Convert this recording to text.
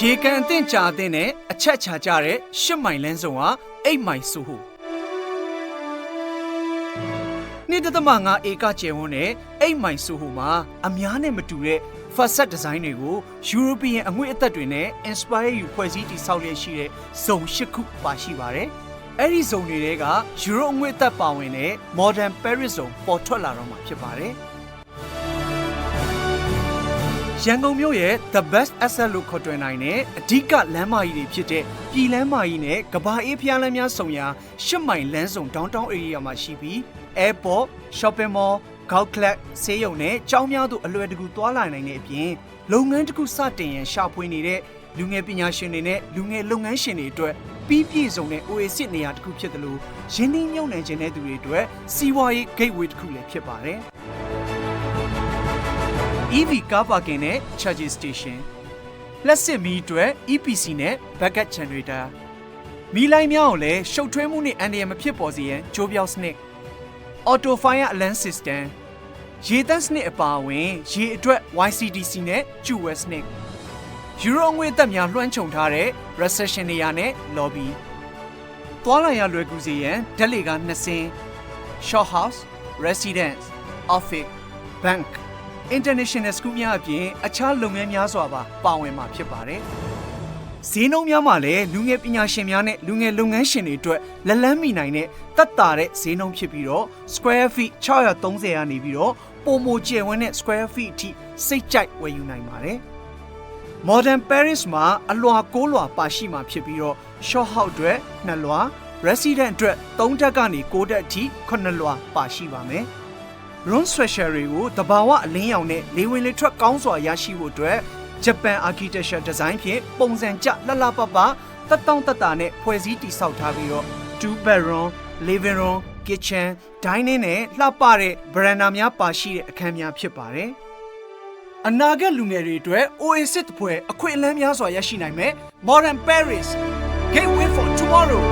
ရေကန်အသင့်ကြာအသင့်နဲ့အချက်ချာကြတဲ့ရှစ်မိုင်လမ်းစုံဟာအိတ်မိုင်ဆိုဟုနေ့တသမငါဧကကျယ်ဝန်းနဲ့အိတ်မိုင်ဆိုဟုမှာအများနဲ့မတူတဲ့ facade design တွေကို European အငွေ့အသက်တွေနဲ့ inspire ယူဖွဲ့စည်းတည်ဆောက်ရရှိတဲ့ဇုံ၈ခုပါရှိပါတယ်။အဲ့ဒီဇုံတွေထဲက Euro အငွေ့အသက်ပါဝင်တဲ့ Modern Paris ဇုံပေါ်ထွက်လာတော့မှာဖြစ်ပါတယ်။ ရန်ကုန်မြို့ရဲ့ the best asset လို့ခေါ်တွင်နိုင်တဲ့အဓိကလမ်းမကြီးတွေဖြစ်တဲ့ပြည်လမ်းမကြီးနဲ့ကဘာအေးဖျားလမ်းများဆောင်ရာရှစ်မိုင်လမ်းဆောင် downtown area မှာရှိပြီး airport shopping mall ဂေါက်ခလက်ဆေးရုံနဲ့ကျောင်းများတို့အလွယ်တကူသွားလာနိုင်တဲ့အပြင်လုပ်ငန်းတစ်ခုစတင်ရန်ရှာဖွေနေတဲ့လူငယ်ပညာရှင်တွေနဲ့လူငယ်လုပ်ငန်းရှင်တွေအတွက်ပြီးပြည့်စုံတဲ့ Oasis နေရာတစ်ခုဖြစ်တယ်လို့ရင်းနှီးမြှုပ်နှံခြင်းတဲ့သူတွေအတွက်စီးပွားရေး gateway တစ်ခုလည်းဖြစ်ပါတယ်။ EV car parking နဲ့ charging station လက်စစ်မီးအတွက် EPC နဲ့ backup generator မီးလိုင်းများကိုလည်းရှုပ်ထွေးမှုနဲ့အန္တရာယ်မဖြစ်ပေါ်စေရန်ကြိုးပြောစနစ် auto fire alarm system ရေတပ်စနစ်အပါအဝင်ရေအတွက် YCDC နဲ့ Jewel စနစ် Euro ငွေသက်များလွှမ်းခြုံထားတဲ့ recession နေရာနဲ့ lobby သွားလာရလွယ်ကူစေရန်ဓာတ်လေကားနှစ်စင်း shop house residence office bank international school များအပြင်အခြားလုပ်ငန်းများစွာပါပါဝင်မှာဖြစ်ပါတယ်။ဈေးနှုန်းများမှာလည်းလူငယ်ပညာရှင်များနဲ့လူငယ်လုပ်ငန်းရှင်တွေအတွက်လက်လန်းမီနိုင်တဲ့တက်တာတဲ့ဈေးနှုန်းဖြစ်ပြီးတော့ square feet 630ကနေပြီးတော့ပုံမကျယ်ဝန်းတဲ့ square feet အထိစိတ်ကြိုက်ဝယ်ယူနိုင်ပါတယ်။ Modern Paris မှာအလွာ6လွာပါရှိမှာဖြစ်ပြီးတော့ short house အတွက်2လွာ resident အတွက်3တက်ကနေ6တက်အထိ9လွာပါရှိပါမယ်။ room structure တွေကိုတဘာဝအလင်းရောင်နဲ့လေဝင်လေထွက်ကောင်းစွာရရှိဖို့အတွက်ဂျပန် architecture design ဖြင့်ပုံစံကျလှလှပပတက်တောင့်တက်တာနဲ့ဖွဲ့စည်းတည်ဆောက်ထားပြီးတော့ two bedroom living room kitchen dining နဲ့လှပတဲ့ veranda များပါရှိတဲ့အခန်းများဖြစ်ပါတယ်။အနာဂတ်လူငယ်တွေအတွက် Oasis တပွဲအခွင့်အလမ်းများစွာရရှိနိုင်မယ် Modern Paris Gateway for Tomorrow